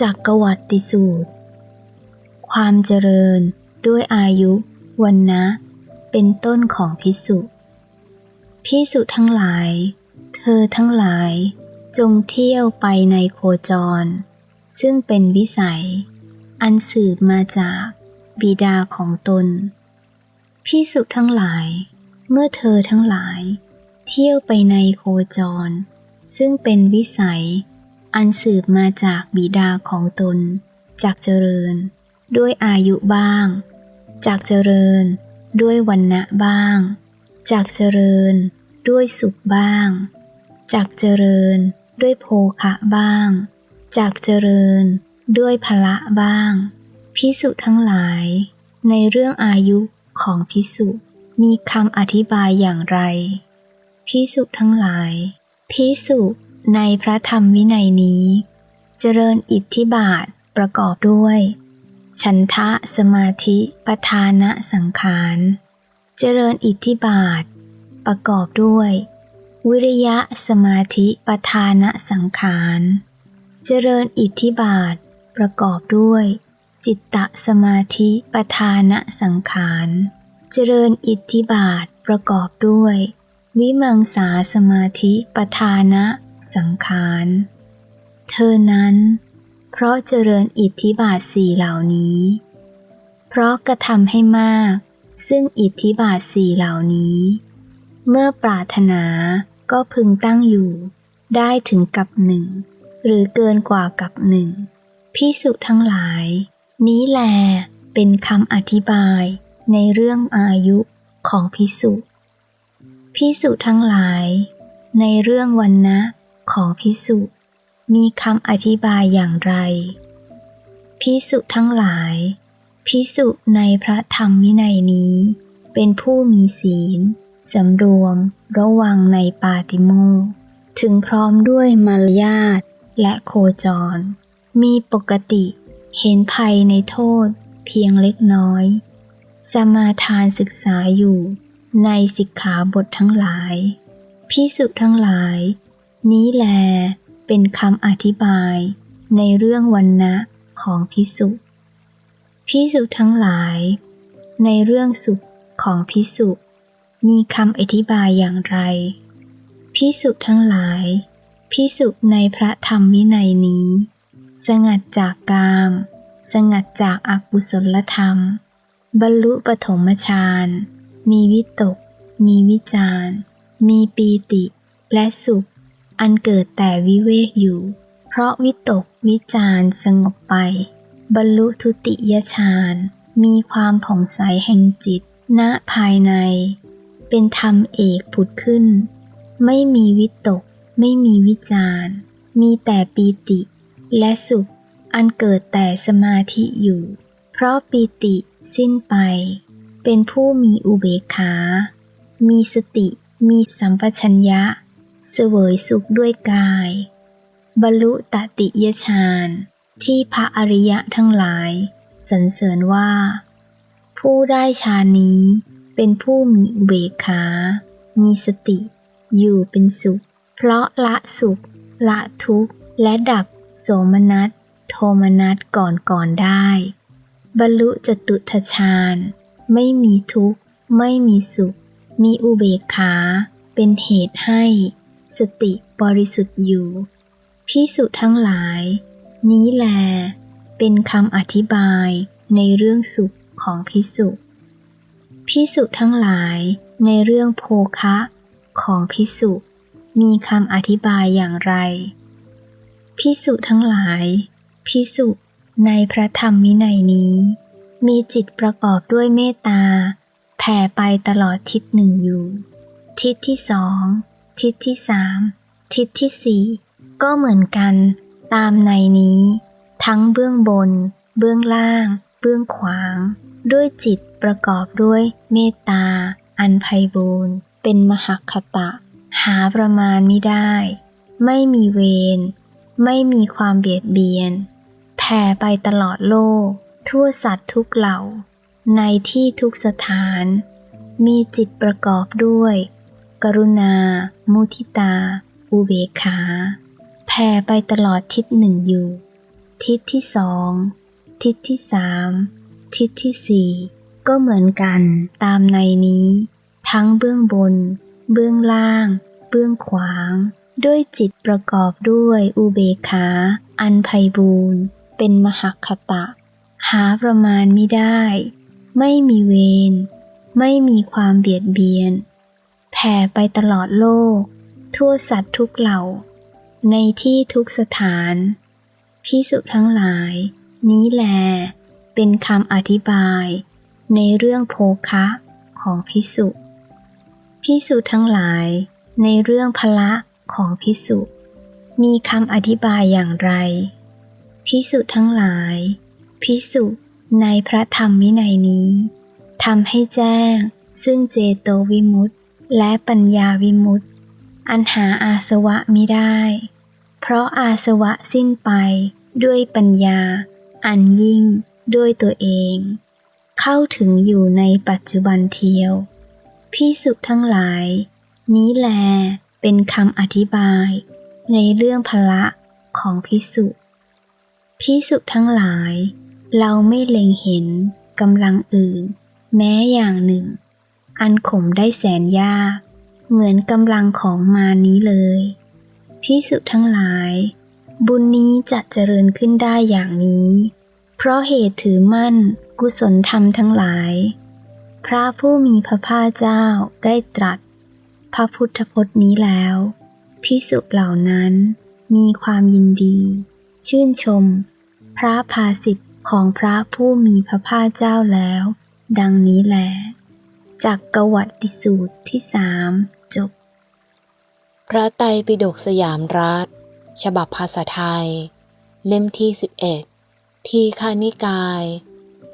จักกวัติสูตร ความเจริญด้วยอายุวันนะเป็นต้นของพิสุพิสุทั้งหลาย เธอทั้งหลายจงเที่ยวไปในโคจร ซึ่งเป็นวิสัย อันสืบมาจากบิดาของตนพิสุทั้งหลาย เมื่อเธอทั้งหลาย เที่ยวไปในโคจร ซึ่งเป็นวิสัย อันสืบมาจากบิดาของตน จากเจริญ ด้วยอายุบ้าง จากเจริญ ด้วยวันณะบ้าง จากเจริญ ด้วยสุขบ้าง จากเจริญ ด้วยโภคะบ้าง จากเจริญ ด้วยพละบ้างพิสุทั้งหลาย ในเรื่องอายุของพิสุมีคำอธิบายอย่างไรพิสุทั้งหลายพิสุ ในพระธรรมวินัยนี้ เจริญอิทธิบาทประกอบด้วย ฉันทะสมาธิปทานะสังขาร เจริญอิทธิบาท ประกอบด้วย วิริยะสมาธิปทานะสังขาร เจริญอิทธิบาท ประกอบด้วย จิตตสมาธิปทานะสังขาร เจริญอิทธิบาทประกอบด้วย วิมังสาสมาธิปทานะ สังขาร เธอนั้น เพราะเจริญอิทธิบาทสี่เหล่านี้ เพราะกระทำให้มาก ซึ่งอิทธิบาทสี่เหล่านี้ เมื่อปรารถนาก็พึงตั้งอยู่ ได้ถึงกับหนึ่ง หรือเกินกว่ากับหนึ่งพิสุทั้งหลาย นี้แลเป็นคำอธิบายในเรื่องอายุของพิสุพิสุทั้งหลาย ในเรื่องวันนะ ของพิสุมีคำอธิบายอย่างไร พิสุทั้งหลาย พิสุในพระธรรมวินัยนี้ เป็นผู้มีศีลสำรวม ระวังในปาติโมถึงพร้อมด้วยมารยาทและโคจร มีปกติเห็นภัยในโทษเพียงเล็กน้อย สมาทานศึกษาอยู่ในสิกขาบททั้งหลายพิสุทั้งหลาย นี้แลเป็นคำอธิบายในเรื่องวันนะของพิสุพิสุทั้งหลาย ในเรื่องสุขของพิสุมีคำอธิบายอย่างไรพิสุทั้งหลายพิสุในพระธรรมวินัยนี้ สงัดจากกาม สงัดจากอากุศลธรรม บรรลุปฐมฌานมีวิตก มีวิจารมีปีติ และสุข อันเกิดแต่วิเวกอยู่ เพราะวิตกวิจารสงบไป บรรลุทุติยฌาน มีความผ่องใสแห่งจิต ณภายใน เป็นธรรมเอกผุดขึ้น ไม่มีวิตก ไม่มีวิจารมีแต่ปีติ และสุข อันเกิดแต่สมาธิอยู่ เพราะปีติสิ้นไป เป็นผู้มีอุเบกขา มีสติ มีสัมปชัญญะ เสวยสุขด้วยกาย บรรลุตติยฌานที่พระอริยะทั้งหลาย สรรเสริญว่า ผู้ได้ฌานนี้เป็นผู้มีอุเบกขา มีสติ อยู่เป็นสุข เพราะละสุข ละทุกข์ และดับโสมนัส โทมนัสก่อนก่อนได้ บรรลุจตุทชาญ ไม่มีทุกข์ ไม่มีสุข มีอุเบกขา เป็นเหตุให้ สติบริสุทธิ์อยู่ พิสุทั้งหลาย นี้แล เป็นคำอธิบายในเรื่องสุขของพิสุพิสุทั้งหลายในเรื่องโภคะของพิสุมีคำอธิบายอย่างไร พิสุทั้งหลาย พิสุในพระธรรมวินัยนี้ มีจิตประกอบด้วยเมตตาแผ่ไปตลอดทิศหนึ่งอยู่ ทิศที่สอง ทิศที่สามทิศที่สี่ก็เหมือนกันตามในนี้ ทั้งเบื้องบน เบื้องล่าง เบื้องขวาง ด้วยจิตประกอบด้วยเมตตา อันไพบูรณ์เป็นมหคตะ หาประมาณไมิได้ ไม่มีเวรไม่มีความเบียดเบียน แผ่ไปตลอดโลก ทั่วสัตว์ทุกเหล่า ในที่ทุกสถาน มีจิตประกอบด้วย กรุณา มุทิตา อุเบกขา แผ่ไปตลอดทิศหนึ่งอยู่ ทิศที่สอง ทิศที่สาม ทิศที่สี่ก็เหมือนกันตามในนี้ ทั้งเบื้องบน เบื้องล่าง เบื้องขวาง ด้วยจิตประกอบด้วยอุเบกขา อันไพบูรณ์เป็นมหคตะ หาประมาณไม่ได้ ไม่มีเวร ไม่มีความเบียดเบียน แผ่ไปตลอดโลก ทั่วสัตว์ทุกเหล่า ในที่ทุกสถาน พิสุทั้งหลาย นี้แล เป็นคำอธิบาย ในเรื่องโภคะของพิสุพิสุทั้งหลาย ในเรื่องพละของพิสุมีคำอธิบายอย่างไร พิสุทั้งหลาย พิสุในพระธรรมวินัยนี้ทำให้แจ้งซึ่งเจโตวิมุตติ และปัญญาวิมุตติ อันหาอาสวะมิได้ เพราะอาสวะสิ้นไปด้วยปัญญา อันยิ่งด้วยตัวเอง เข้าถึงอยู่ในปัจจุบันเทียวพิสุทั้งหลาย นี้แลเป็นคำอธิบาย ในเรื่องพละของพิสุพิสุทั้งหลาย เราไม่เล็งเห็นกำลังอื่น แม้อย่างหนึ่ง อันข่มได้แสนยาก เหมือนกำลังของมานี้เลยพิสุทั้งหลาย บุญนี้จะเจริญขึ้นได้อย่างนี้ เพราะเหตุถือมั่นกุศลธรรมทั้งหลาย พระผู้มีพระภาคเจ้าได้ตรัส พระพุทธพจน์นี้แล้วพิสุเหล่านั้นมีความยินดี ชื่นชม พระภาสิทธิ์ของพระผู้มีพระภาคเจ้าแล้ว ดังนี้แหล จากกวัตติสูตรที่สามจบ พระไตรปิฎกสยามรัฐ ฉบับภาษาไทย เล่มที่ 11 ทีฆานิกาย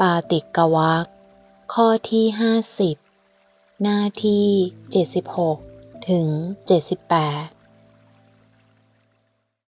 ปาติกวักข้อที่ 50 หน้าที่ 76 ถึง 78